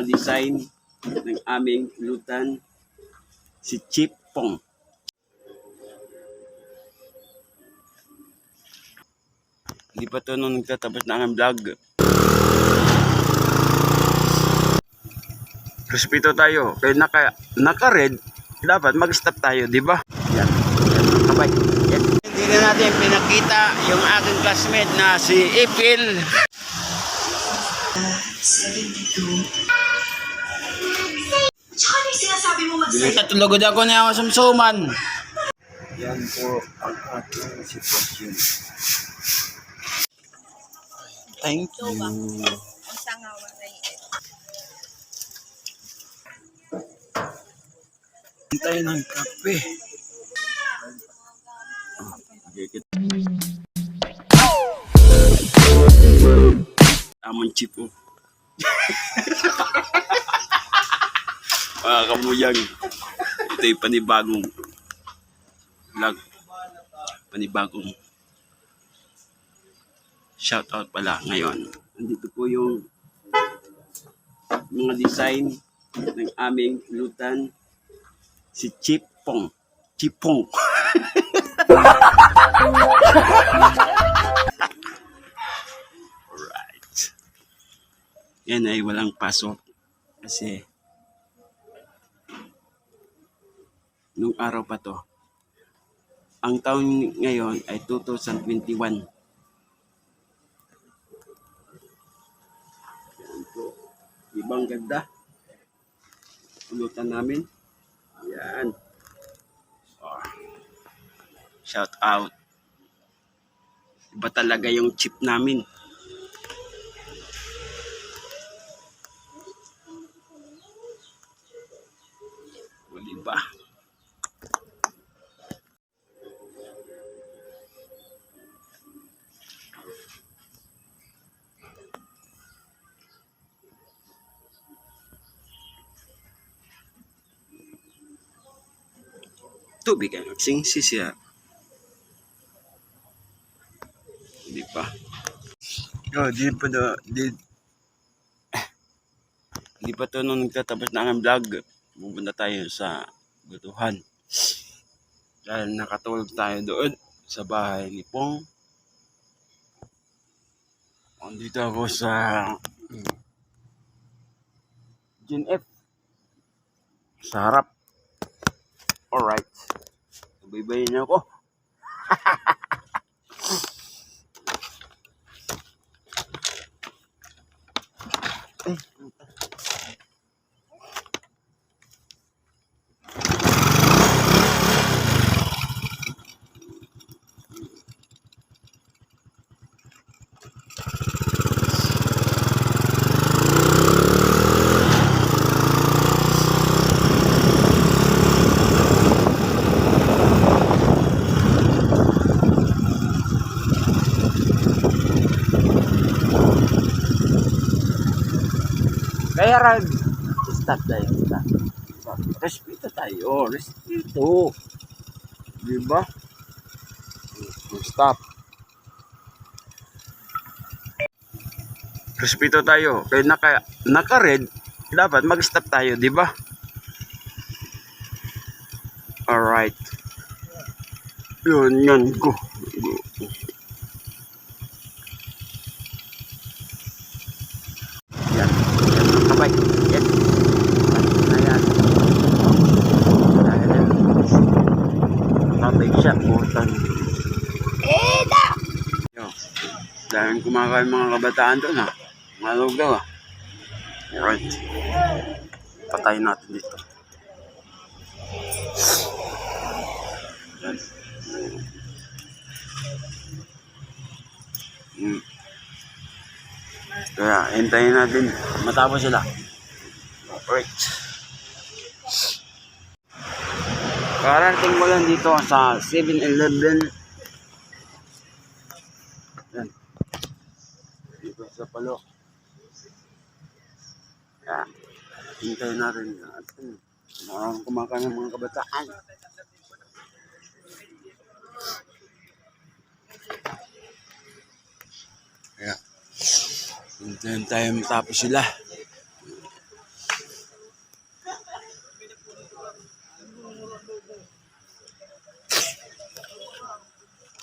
Design ng aming lutan si Chip Pong. Hindi pa to nung nagtatapos na ang vlog. Respeto tayo. Kaya naka, naka-red, dapat mag-stop tayo, di ba? Yan. Yan, kabay. Yan. Hindi na natin pinakita yung aking classmate na si Ipil. Tsaka ano yung sinasabi mo mag-save? Natulogod ako na ako sumsuman. Yan po ang ating sitwasyon. Thank you. Ang sangawa na yun. Hintay ng kape. Ah, Amon chip oh. Mga kamuyang. Ito yung panibagong vlog. Panibagong shoutout pala ngayon. Nandito po yung mga design ng aming lutan si Chipong. Chipong. Yan ay walang pasok kasi nung araw pa to. Ang taon ngayon ay 2021. Yan po. Ibang ganda. Pulutan namin. Yan. Oh. Shout out. Iba talaga yung chip namin. Diba? Tubig ang singsisya. Di pa. Oh, di pa na, di, di pa to nung nagtatapos na ang vlog. Pupunta tayo sa gutuhan. Dahil nakatulog tayo doon sa bahay ni Pong. Andito ako sa Gin F. Sa harap. Alright. Baybayin niyo ako. Ay, Kaya rag, stop tayo. Stop. Stop. Respeto tayo. Respeto. Di ba? Stop. Respeto tayo. Kaya naka, naka-red, dapat mag-stop tayo, di ba? Alright. Yun, yun. Go. Go. Yan. Kabay. Yan. Ayan. Ayan. Kabay siya. Putan. Eda! Yo. Dahil kumakain mga kabataan doon ha. Malog daw ha. Alright. Patayin natin dito. Kaya hintayin natin matapos sila. Alright. Karating ko lang dito sa 7-Eleven. Yan. Dito sa palo. Kaya hintayin natin natin. Marang kumakain ng mga kabataan. Hintayin tayo matapos sila.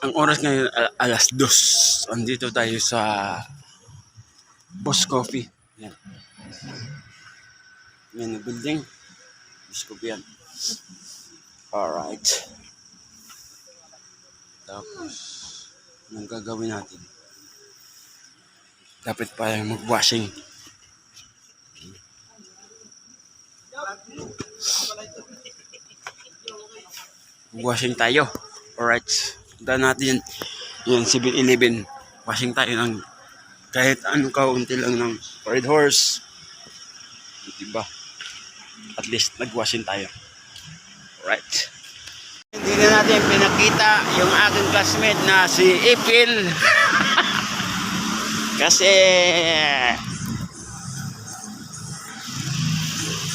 Ang oras ngayon al- alas dos. Andito tayo sa Boss Coffee. Yan. Yan ang building. Boss Coffee yan. Alright. Tapos, anong gagawin natin? Dapat pa yung mag-washing. Washing tayo. Alright. Punta natin yun. Yan, 7-Eleven. Washing tayo ng kahit anong kaunti lang ng red horse. Diba? At least nag-washing tayo. Alright. Hindi na natin pinakita yung aking classmate na si Ipil. Kasi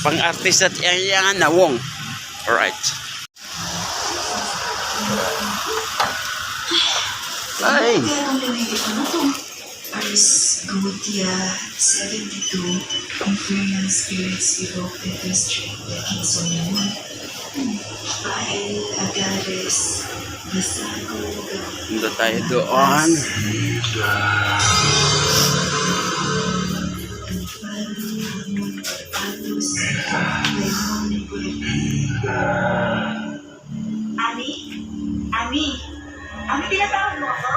pang-artist at yan yan nawong. Alright. Ay! Na. Ars Gamutia 72 Infernal Spirits Evoke the District the Kinsonamun. Punta tayo doon. Ami? Ami? Ami, tinatawag mo ako?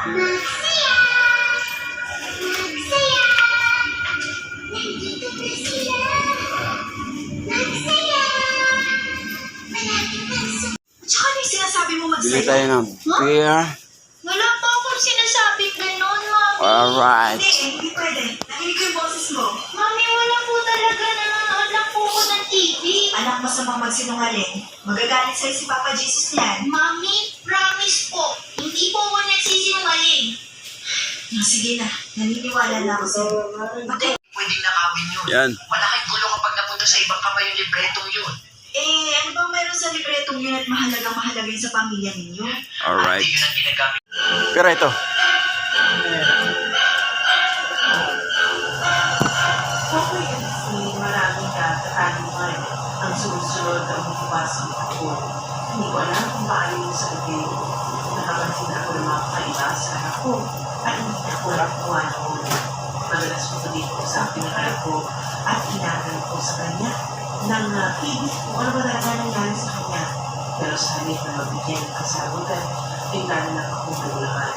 Tayo ng beer. Wala pa akong sinasabing ganon, Mami. Alright. Hindi, eh, hindi pwede. Narinig ko yung boses mo. Mami, wala po talaga. Nanonood lang po ako ng TV. Anak mo sa mga magsinungaling. Magagalit sa'yo si Papa Jesus niyan. Mami, promise po. Hindi po ako nagsisinungaling. Ah, sige na, naniniwala na ako sa'yo. Bakit? pwedeng nakawin yun. Yan. Malaking gulo kapag napunta sa ibang kamay yung libretong yun. Eh, ano bang meron sa libretong yun at mahalagang mahalaga yun sa pamilya ninyo? Alright. Hindi yun ang ginagamit. Pero ito. Okay, kasi maraming katatanungan ang susunod ang bumabasang ako. Hindi ko alam kung paano yung sagutin. Nakapansin ako ng mga kakaiba sa ko at hindi ako nakuha noon. Madalas ko pa dito sa aking anak ko at inagal ko sa kanya nang uh, higit kung ano ba talaga nangyari sa kanya. Pero sa halip na magbigyan ng kasagutan, bigla na lang akong nagulahan.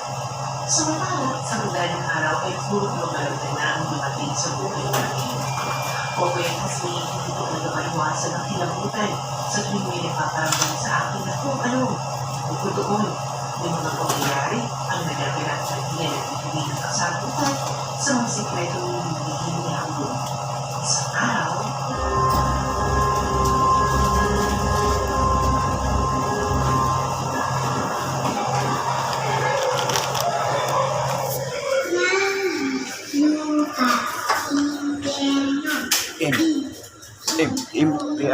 Samantala, sa madaling araw ay puro lumalagay na ang dumating sa buhay namin. Okay kasi hindi ko talaga maiwasan ang kilabutan sa tuwing may nagpaparamdam sa akin na kung ano. Bukod doon, may mga pangyayari ang nagaganap sa niya na bibigay ng kasagutan sa mga sikreto ng hindi ako. Sa araw,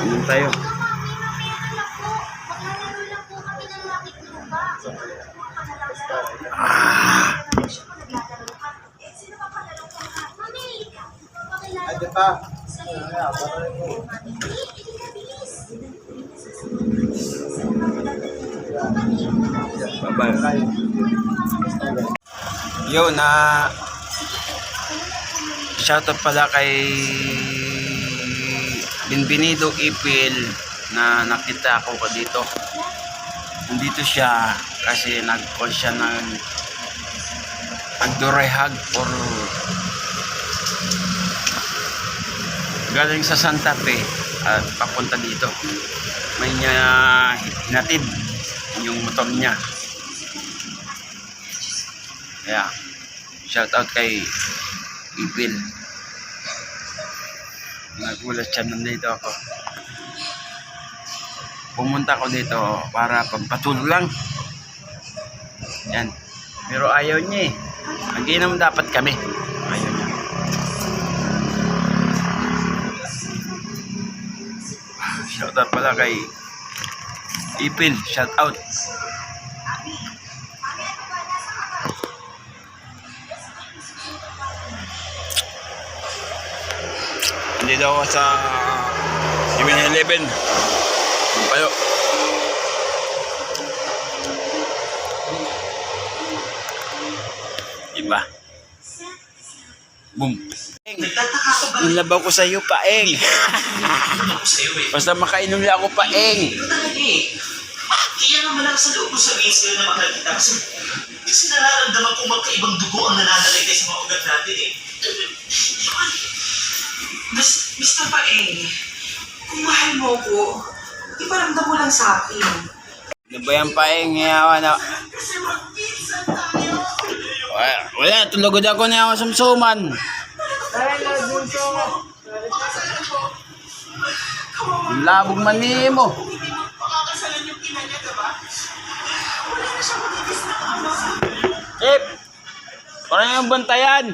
Inom tayo. Maglalaro lang po kami ng Lucky Luba. Mami, pakilala ko. Bye-bye. Yo, na shoutout pala kay Binbinido Ipil na nakita ko ko dito. Nandito siya kasi nag-call siya ng nagdurehag for galing sa Santa Fe at papunta dito. May niya hinatid yung motor niya. Kaya, Shout out kay Ipil. Nagulat siya nandito ako. Pumunta ako dito para pagpatulog lang. Yan. Pero ayaw niya eh. Naginom dapat kami. Ayaw niya. Shout out pala kay Ipil. Shout daw ako sa 7-Eleven. Payo. Iba. Boom. Nilabaw ko sa iyo, paeng. Basta makainom lang ako, paeng. Kaya naman ako sa loob ko sabihin sa'yo na mahal kita kasi kasi nararamdaman ko magkaibang dugo ang nananalitay sa mga ugat natin eh. Mas, Mr. Paeng, kung mahal mo ko, di ba ramdam mo lang sa akin? Ano ba yan, paeng? Yawa na. Wala, wala. Tulogod ako niya ako sumsuman. Ang Labog mani mo. Chip! Parang yung bantayan.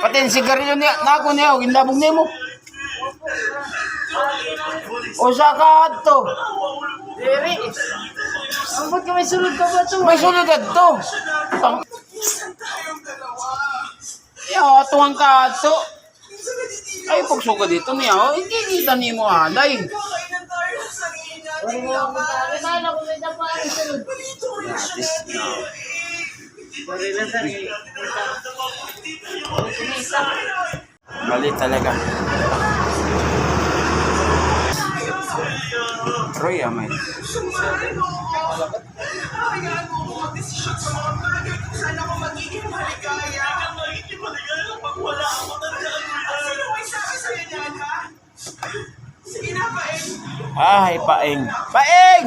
Pati yung sigarilyo niya, nako niya, ginlabog niya mo. O sa to. Dere. Ang ba't ka may sunod ka ba ito? May sulod to. Tang... Yo, tuwang ka to. Ay, pagsuka dito niya, oh, hindi kita ni mo alay. Kailan ako may dapa ang sunod? Gratis na. Sorry na, sorry. Mali talaga. Troy, amay. Ay, paeng. Paeng!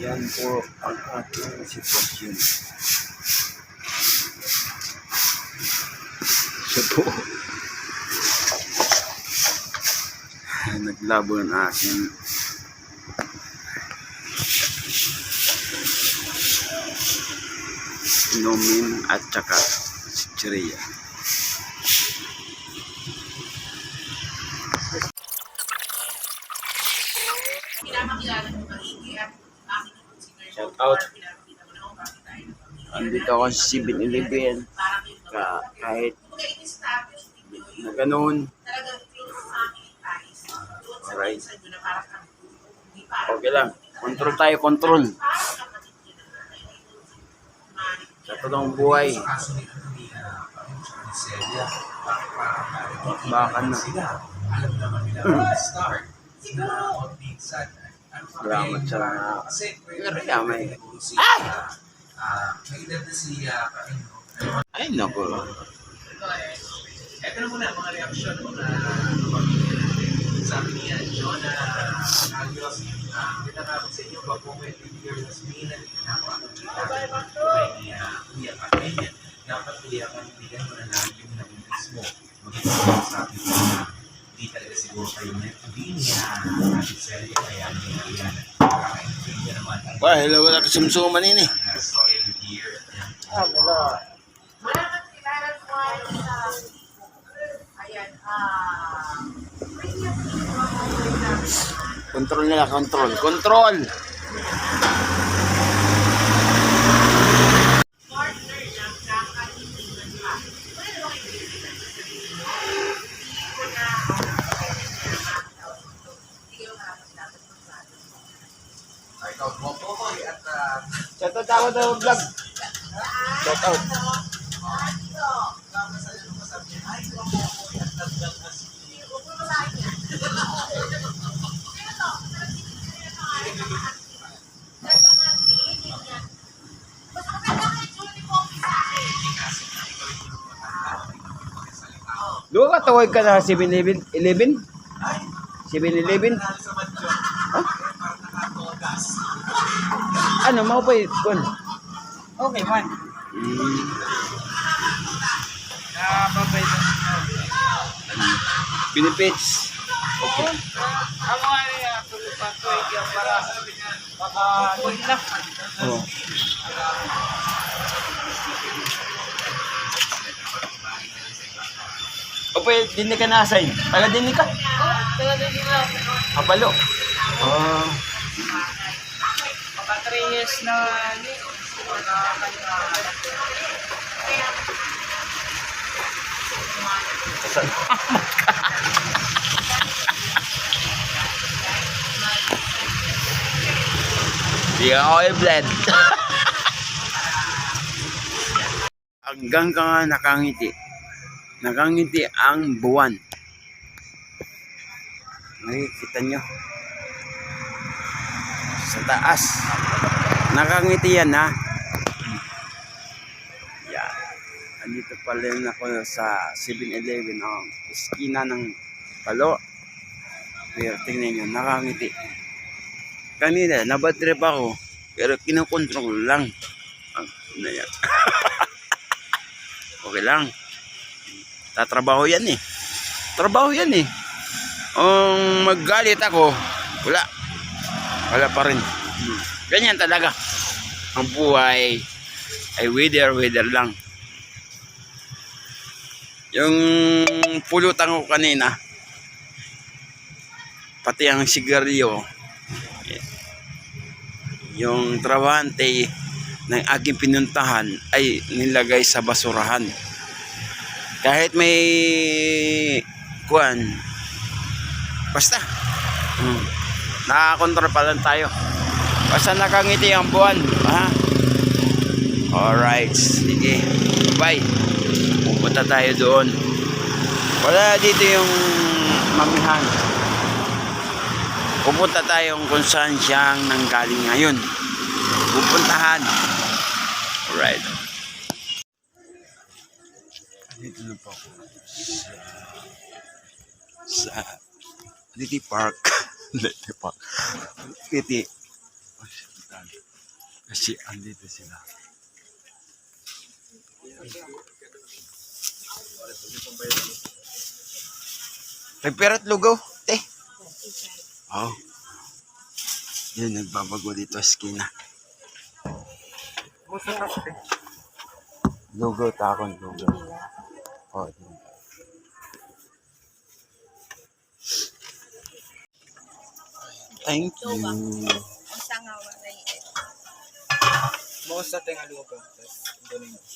Yan po ang ating sitwasyon. Siya po. Naglabo ang aking inumin at saka chicheria. Out. Andito ako sa 7-Eleven. Ka, kahit na ganun. Alright. Okay lang. Control tayo, control. Sa totoong buhay. Baka na. Salamat sa Kaya may... Ay! Ay, naku. Ito na muna mga reaksyon ng mga sabi niya, Jonah Agios, pinakakot sa inyo ba po may figure na smilan, napakakot kita, may kuya ka ganyan, dapat kuya ka, bigyan mo na lang yung nabuntis mo. Magiging sa akin na hindi talaga siguro kayo na sabihin niya, serye, kaya hindi na yan. Kakain niya naman. Wah, hello, wala ka sumsuman ini. Uh, Story of the year. Ah, wala. Control nila, control. Control! Shout out ako daw vlog. Shout out. Nakatuwag ka na sa 7-Eleven? 11? 7-Eleven? Huh? Ano, mau pa yun? Okay, man. Mm, Nakababay na. benefits. Okay. Ang mga niya, para hindi na. Oh. O pa, din ka na-assign. Taga din ka? Talaga din na. Kapalo. Oh. Baka 3 years na ni. Di ka oil blend. Hanggang ka nga nakangiti. Nakangiti ang buwan. Nakikita nyo. Sa taas. Nakangiti yan ha. Yan. Andito pala rin ako sa 7-Eleven ang eskina ng palo. Pero tingnan nyo, nakangiti kanina, nabatrip ako. Pero kinokontrol lang. Ang na yan. okay lang. Tatrabaho yan eh. Trabaho yan eh. Kung maggalit ako, wala. Wala pa rin. Ganyan talaga. Ang buhay ay wither, wither lang. Yung pulutan ko kanina, pati ang sigarilyo, yung trabahante ng aking pinuntahan ay nilagay sa basurahan. Kahit may kuan, basta, hmm, nakakontrol pa lang tayo. Basta nakangiti ang buwan, ha? Alright, sige. Bye. Pupunta tayo doon. Wala dito yung mamihan pupunta tayong kung saan siyang nanggaling ngayon. Pupuntahan. Alright. Dito na po ako sa, sa Liti Park. Liti Park. Liti. Kasi andito sila. May perat lugaw. Te. Oh. Yun, nagbabago dito skina. Lugaw, takon, lugaw. Oh, yun. Thank you. Most sa tenga lupa. Tapos,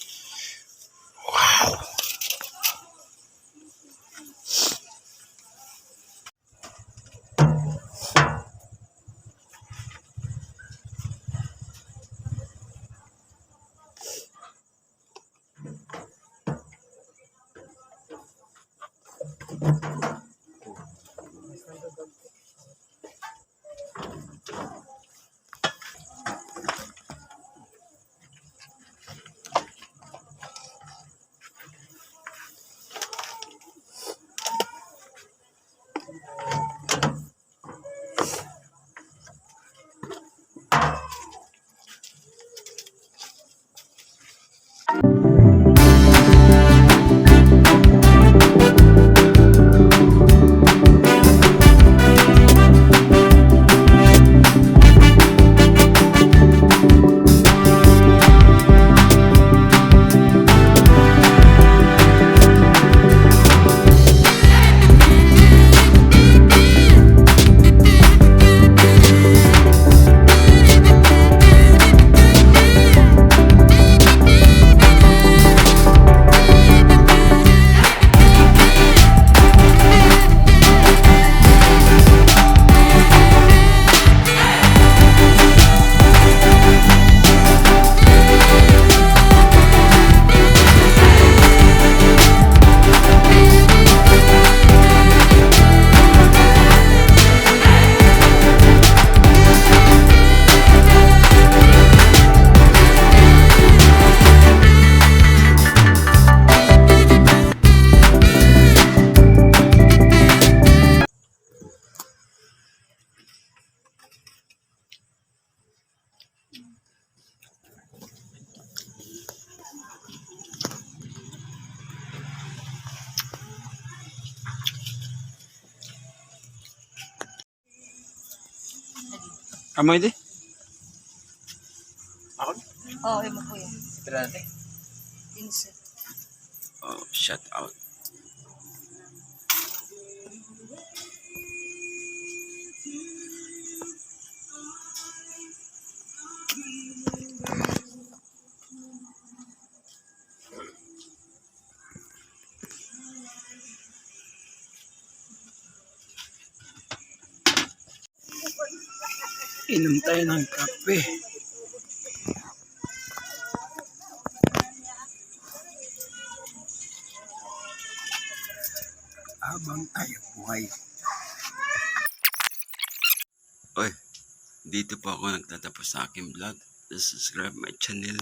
Amo hindi? Ako? Oo, oh, mo po yan. Ito natin. Insert. Oh, shut out. Tayo ng kape. habang tayo buhay. Oy, dito po ako nagtatapos sa aking vlog. Subscribe my channel.